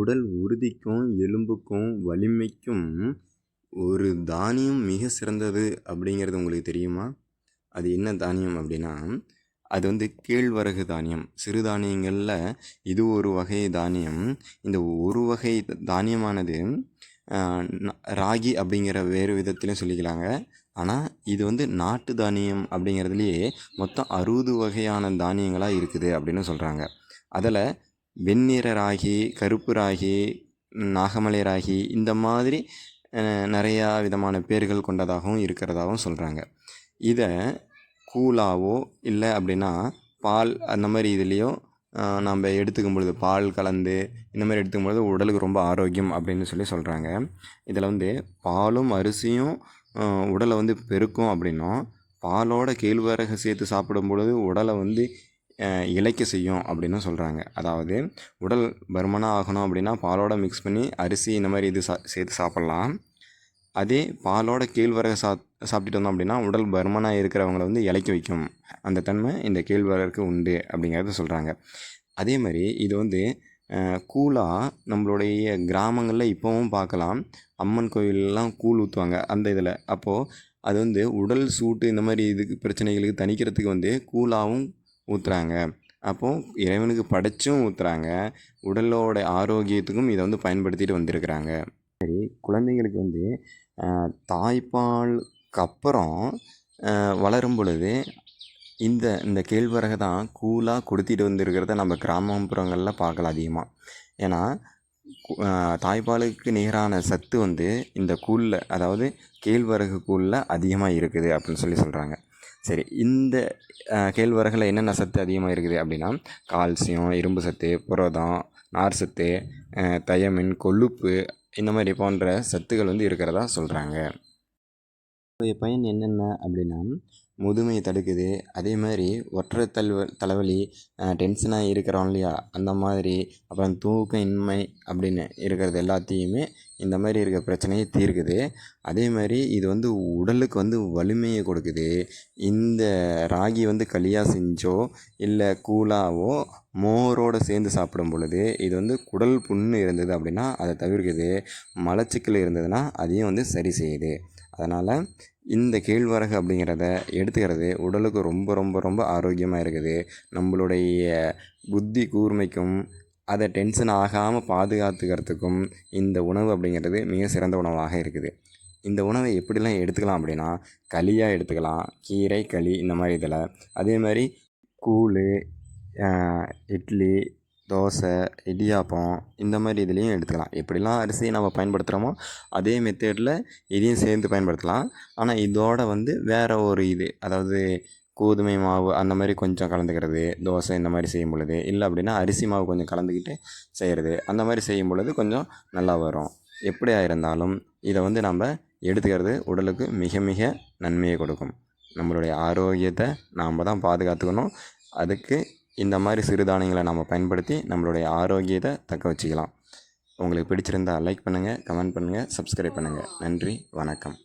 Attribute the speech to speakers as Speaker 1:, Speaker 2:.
Speaker 1: உடல் உறுதிக்கும் எலும்புக்கும் வலிமைக்கும் ஒரு தானியம் மிக சிறந்தது அப்படிங்கிறது உங்களுக்கு தெரியுமா? அது என்ன தானியம் அப்படின்னா அது வந்து கேழ்வரகு தானியம். சிறுதானியங்களில் இது ஒரு வகை தானியம். இந்த ஒரு வகை தானியமானது ராகி அப்படிங்கிற வேறு விதத்திலையும் சொல்லிக்கலாங்க. ஆனால் இது வந்து நாட்டு தானியம் அப்படிங்கிறதுலையே மொத்தம் அறுபது வகையான தானியங்களாக இருக்குது அப்படின்னு சொல்கிறாங்க அதில் வெண்ணிற ராகி கருப்பு ராகி நாகமலை ராகி இந்த மாதிரி நிறையா விதமான பேர்கள் கொண்டதாகவும் இருக்கிறதாகவும் சொல்கிறாங்க இதை கூலாவோ இல்லை அப்படின்னா பால் அந்த மாதிரி இதுலேயோ நம்ம எடுத்துக்கும் பொழுது பால் கலந்து இந்த மாதிரி எடுத்துக்கும் பொழுது உடலுக்கு ரொம்ப ஆரோக்கியம் அப்படின்னு சொல்லி சொல்கிறாங்க இதில் வந்து பாலும் அரிசியும் உடலை வந்து பெருக்கும் அப்படின்னும் பாலோட கேழ்வரகு சேர்த்து சாப்பிடும் பொழுது உடலை வந்து இழைக்க செய்யும் அப்படின்னு சொல்கிறாங்க அதாவது உடல் பருமனாக ஆகணும் அப்படின்னா பாலோட மிக்ஸ் பண்ணி அரிசி இந்த மாதிரி இது சா சேர்த்து சாப்பிட்லாம். அதே பாலோட கேழ்வரகு சா சாப்பிட்டுட்டு வந்தோம் அப்படின்னா உடல் பருமனாக இருக்கிறவங்கள வந்து இலைக்க வைக்கும். அந்த தன்மை இந்த கேழ்வரகுக்கு உண்டு அப்படிங்கிறத சொல்கிறாங்க அதே மாதிரி இது வந்து கூழாக நம்மளுடைய கிராமங்களில் இப்போவும் பார்க்கலாம். அம்மன் கோயிலெலாம் கூழ் ஊற்றுவாங்க அந்த இதில். அப்போது அது வந்து உடல் சூட்டு இந்த மாதிரி இதுக்கு பிரச்சனைகளுக்கு தணிக்கிறதுக்கு வந்து கூழாகவும் ஊற்றுறாங்க அப்போது இறைவனுக்கு படைச்சும் ஊற்றுறாங்க உடலோட ஆரோக்கியத்துக்கும் இதை வந்து பயன்படுத்திட்டு வந்திருக்கிறாங்க. சரி குழந்தைங்களுக்கு வந்து தாய்ப்பாலுக்கு அப்புறம் வளரும் பொழுது இந்த இந்த கேழ்வரகை தான் கூழாக கொடுத்திட்டு வந்திருக்கிறத நம்ம கிராமப்புறங்களில் பார்க்கலாம் அதிகமாக ஏன்னா தாய்ப்பாலுக்கு நிகரான சத்து வந்து இந்த கூழில் அதாவது கேழ்வரகு கூழில் அதிகமாக இருக்குது அப்படின்னு சொல்லி சொல்கிறாங்க சரி இந்த கேழ்வரகில் என்னென்ன சத்து அதிகமாக இருக்குது அப்படின்னா கால்சியம் இரும்பு சத்து புரதம் நார் சத்து தயமின் கொழுப்பு இந்த மாதிரி போன்ற சத்துக்கள் வந்து இருக்கிறதா சொல்கிறாங்க பயன் என்னென்ன அப்படின்னா முதுமையை தடுக்குது அதே மாதிரி ஒற்றை தல்வ தலைவலி டென்ஷனாக இருக்கிறோம் இல்லையா அந்த மாதிரி அப்புறம் தூக்கம் இன்மை அப்படின்னு இருக்கிறது எல்லாத்தையுமே இந்த மாதிரி இருக்க பிரச்சனையை தீர்க்குது. அதே மாதிரி இது வந்து உடலுக்கு வந்து வலிமையை கொடுக்குது. இந்த ராகி வந்து களியாக செஞ்சோ இல்லை கூழாவோ மோரோடு சேர்ந்து சாப்பிடும் பொழுது இது வந்து குடல் புண்ணு இருந்தது அப்படின்னா அதை தவிர்க்குது. மலச்சிக்கல் இருந்ததுன்னா அதையும் வந்து சரி செய்யுது. அதனால் இந்த கேழ்வரகு அப்படிங்கிறத எடுத்துக்கிறது உடலுக்கு ரொம்ப ரொம்ப ரொம்ப ஆரோக்கியமாக இருக்குது. நம்மளுடைய புத்தி கூர்மைக்கும் அதை டென்ஷன் ஆகாமல் பாதுகாத்துக்கிறதுக்கும் இந்த உணவு அப்படிங்கிறது மிக சிறந்த உணவாக இருக்குது. இந்த உணவை எப்படிலாம் எடுத்துக்கலாம் அப்படின்னா களியாக எடுத்துக்கலாம் கீரை களி இந்த மாதிரி இதில். அதே மாதிரி கூழ் இட்லி தோசை இடியாப்பம் இந்த மாதிரி இதுலேயும் எடுத்துக்கலாம். எப்படிலாம் அரிசியை நம்ம பயன்படுத்துகிறோமோ அதே மெத்தேடில் இதையும் சேர்ந்து பயன்படுத்தலாம். ஆனால் இதோட வந்து வேறு ஒரு இது அதாவது கோதுமை மாவு அந்த மாதிரி கொஞ்சம் கலந்துக்கிறது தோசை இந்த மாதிரி செய்யும் பொழுது இல்லை அப்படின்னா அரிசி மாவு கொஞ்சம் கலந்துக்கிட்டு செய்கிறது அந்த மாதிரி செய்யும் பொழுது கொஞ்சம் நல்லா வரும். எப்படியாக இருந்தாலும் இதை வந்து நம்ம எடுத்துக்கிறது உடலுக்கு மிக மிக நன்மையை கொடுக்கும். நம்மளுடைய ஆரோக்கியத்தை நாம் தான் பாதுகாத்துக்கணும். அதுக்கு இந்த மாதிரி சிறுதானியங்களை நம்ம பயன்படுத்தி நம்மளுடைய ஆரோக்கியத்தை தக்க வச்சுக்கலாம். உங்களுக்கு பிடிச்சிருந்தால் லைக் பண்ணுங்கள் கமெண்ட் பண்ணுங்கள் சப்ஸ்கிரைப் பண்ணுங்கள் நன்றி வணக்கம்.